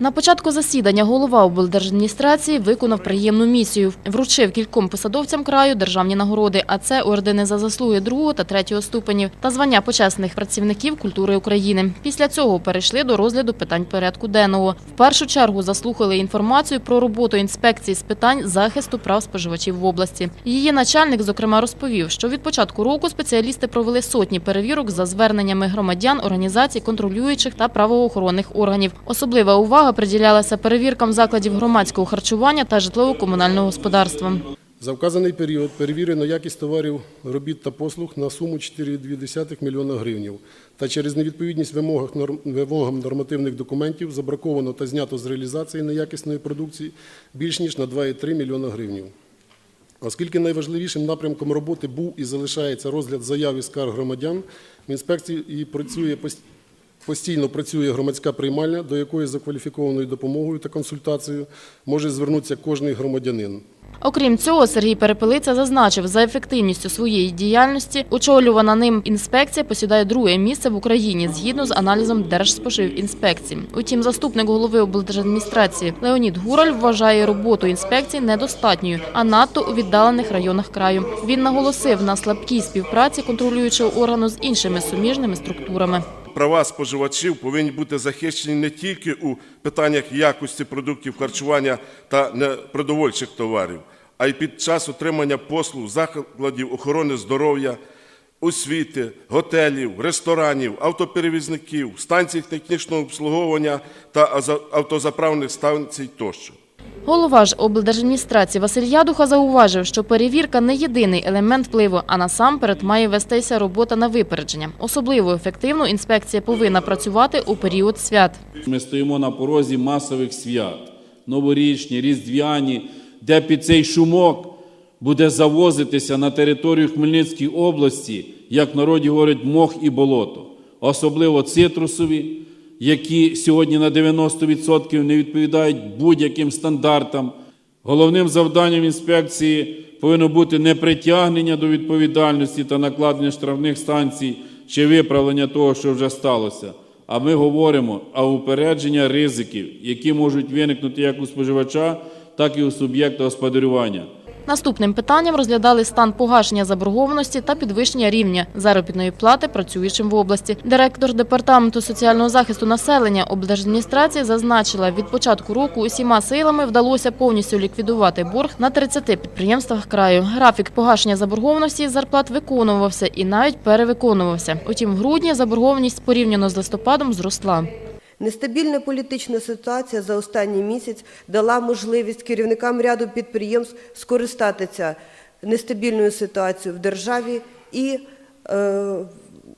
На початку засідання голова облдержадміністрації виконав приємну місію. Вручив кільком посадовцям краю державні нагороди, а це ордени за заслуги другого та третього ступенів та звання почесних працівників культури України. Після цього перейшли до розгляду питань порядку денного. В першу чергу заслухали інформацію про роботу інспекції з питань захисту прав споживачів в області. Її начальник, зокрема, розповів, що від початку року спеціалісти провели сотні перевірок за зверненнями громадян, організацій, контролюючих та правоохоронних органів. Особлива увага приділялася перевіркам закладів громадського харчування та житлово-комунального господарства. За вказаний період перевірено якість товарів, робіт та послуг на суму 4,2 мільйона гривнів. Та через невідповідність вимогам нормативних документів забраковано та знято з реалізації неякісної продукції більш ніж на 2,3 мільйона гривнів. Оскільки найважливішим напрямком роботи був і залишається розгляд заяв і скарг громадян, в інспекції і працює постійно працює громадська приймальня, до якої за кваліфікованою допомогою та консультацією може звернутися кожний громадянин. Окрім цього, Сергій Перепелиця зазначив, за ефективністю своєї діяльності очолювана ним інспекція посідає друге місце в Україні згідно з аналізом Держспоживінспекції. Утім, заступник голови облдержадміністрації Леонід Гураль вважає роботу інспекції недостатньою, а надто у віддалених районах краю. Він наголосив на слабкій співпраці контролюючого органу з іншими суміжними структурами. Права споживачів повинні бути захищені не тільки у питаннях якості продуктів харчування та непродовольчих товарів, а й під час отримання послуг закладів охорони здоров'я, освіти, готелів, ресторанів, автоперевізників, станцій технічного обслуговування та автозаправних станцій тощо. Голова ж облдержадміністрації Василь Ядуха зауважив, що перевірка не єдиний елемент впливу, а насамперед має вестися робота на випередження. Особливо ефективно інспекція повинна працювати у період свят. Ми стоїмо на порозі масових свят, новорічні, різдвяні, де під цей шумок буде завозитися на територію Хмельницької області, як народі говорять, мох і болото, особливо цитрусові, які сьогодні на 90% не відповідають будь-яким стандартам. Головним завданням інспекції повинно бути не притягнення до відповідальності та накладення штрафних станцій чи виправлення того, що вже сталося. А ми говоримо а упередження ризиків, які можуть виникнути як у споживача, так і у суб'єкта господарювання. Наступним питанням розглядали стан погашення заборгованості та підвищення рівня заробітної плати працюючим в області. Директор департаменту соціального захисту населення облдержадміністрації зазначила, від початку року усіма силами вдалося повністю ліквідувати борг на 30 підприємствах краю. Графік погашення заборгованості з зарплат виконувався і навіть перевиконувався. Утім, в грудні заборгованість порівняно з листопадом зросла. Нестабільна політична ситуація за останній місяць дала можливість керівникам ряду підприємств скористатися нестабільною сіитуацією в державі і е,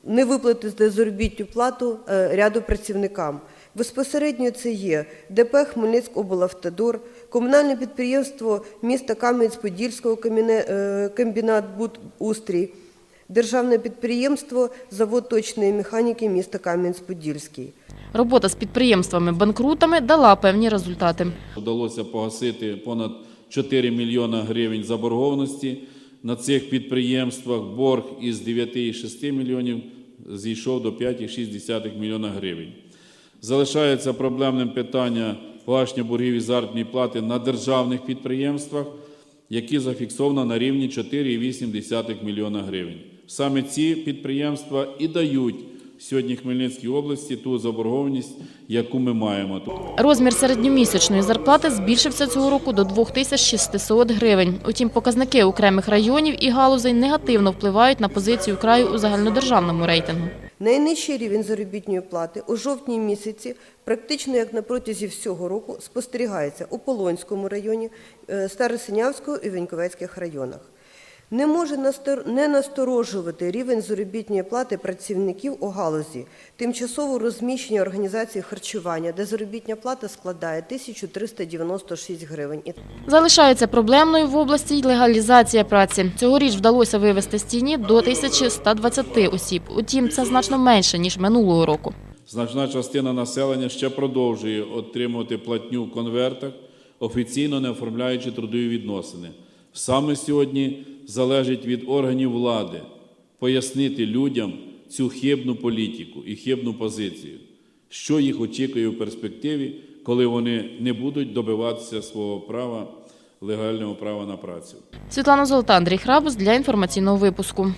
не виплатити заробітну плату е, ряду працівникам. Безпосередньо це є ДП Хмельницькоблавтодор, комунальне підприємство міста Кам'янець-Подільського е, комбінат «Будустрій», державне підприємство Завод точної механіки міста Кам'янець-Подільський. Робота з підприємствами-банкрутами дала певні результати. Вдалося погасити понад 4 мільйона гривень заборгованості на цих підприємствах. Борг із 9,6 мільйонів зійшов до 5,6 мільйона гривень. Залишається проблемним питання погашення боргів і заробітної плати на державних підприємствах, які зафіксовано на рівні 4,8 мільйона гривень. Саме ці підприємства і дають сьогодні Хмельницькій області ту заборгованість, яку ми маємо тут. Розмір середньомісячної зарплати збільшився цього року до 2600 гривень. Утім, показники окремих районів і галузей негативно впливають на позицію краю у загальнодержавному рейтингу. Найнижчий рівень заробітної плати у жовтні місяці, практично як на протязі всього року, спостерігається у Полонському районі, е, Старосинявського і Веньковецьких районах. Не може настор- не насторожувати рівень заробітної плати працівників у галузі тимчасово розміщення організації харчування, де заробітня плата складає 1396 гривень. Залишається проблемною в області й легалізація праці. Цьогоріч вдалося вивести з тіні до 1120 осіб. Утім, це значно менше, ніж минулого року. Значна частина населення ще продовжує отримувати платню в конвертах, офіційно не оформляючи трудові відносини. Саме сьогодні залежить від органів влади пояснити людям цю хибну політику і хибну позицію, що їх очікує в перспективі, коли вони не будуть добиватися свого права, легального права на працю. Світлана Золота, Андрій Храбус для інформаційного випуску.